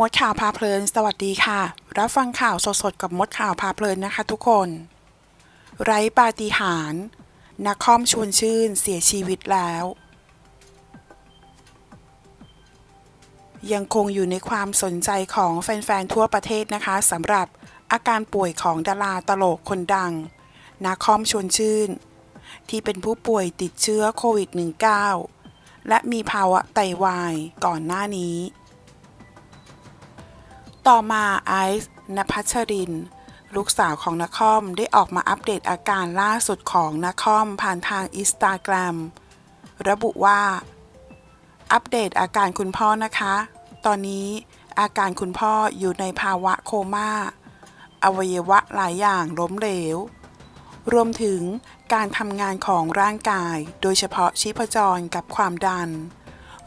มดข่าวพาเพลิน สวัสดีค่ะ รับฟังข่าวสดๆกับมดข่าวพาเพลินนะคะทุกคน ไร้ปาฏิหาริย์นักคอมชวนชื่นเสียชีวิตแล้ว ยังคงอยู่ในความสนใจของแฟนๆ ทั่วประเทศนะคะสำหรับอาการป่วยของดาราตลกคนดังนาคอมชวนชื่น ที่เป็นผู้ป่วยติดเชื้อโควิด -19 และมีภาวะไตวายก่อนหน้านี้ ต่อมาไอซ์นภัชริน ลูกสาวของนคอมได้ออกมาอัปเดตอาการล่าสุดของนคอมผ่านทางอินสตาแกรมระบุว่า อัปเดตอาการคุณพ่อนะคะ ตอนนี้อาการคุณพ่ออยู่ในภาวะโคม่า อวัยวะหลายอย่างล้มเหลว รวมถึงการทำงานของร่างกาย โดยเฉพาะชีพจรกับความดัน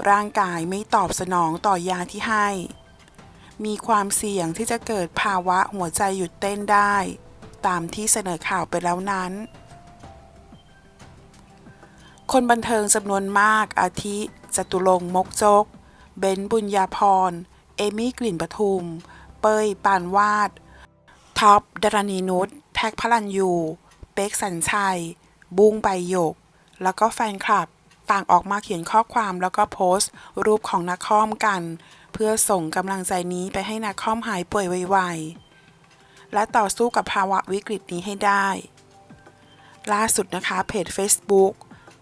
ร่างกายไม่ตอบสนองต่อยาที่ให้ มีความเสี่ยงที่จะเกิดภาวะหัวใจหยุดเต้นได้ ตามที่เสนอข่าวไปแล้วนั้น คนบันเทิงจำนวนมากอาทิจตุรงค์มกจก เบนบุญญาพร เอมี่กลิ่นปทุม เปยปานวาด ท็อปดารณีนุช แท็กพลันยู เป๊กสัญชัย บุ้งใบหยก แล้วก็แฟนคลับ ต่างออกมาเขียนข้อความแล้วก็โพสต์ รูปของนักคอมกัน พื่อส่งกำลังใจนี้ไปให้นักคอมหายป่วยไวๆ และต่อสู้กับภาวะวิกฤตนี้ให้ได้ ล่าสุดนะคะเพจ Facebook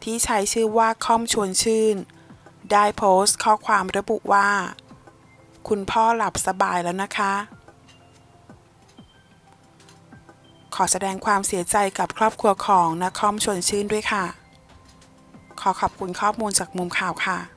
ที่ใช้ชื่อว่าคอมชวนชื่น ได้โพสต์ข้อความระบุว่า คุณพ่อหลับสบายแล้วนะคะ ขอแสดงความเสียใจกับครอบครัวของนักคอมชวนชื่นด้วยค่ะ ขอขอบคุณข้อมูลจากมุมข่าวค่ะ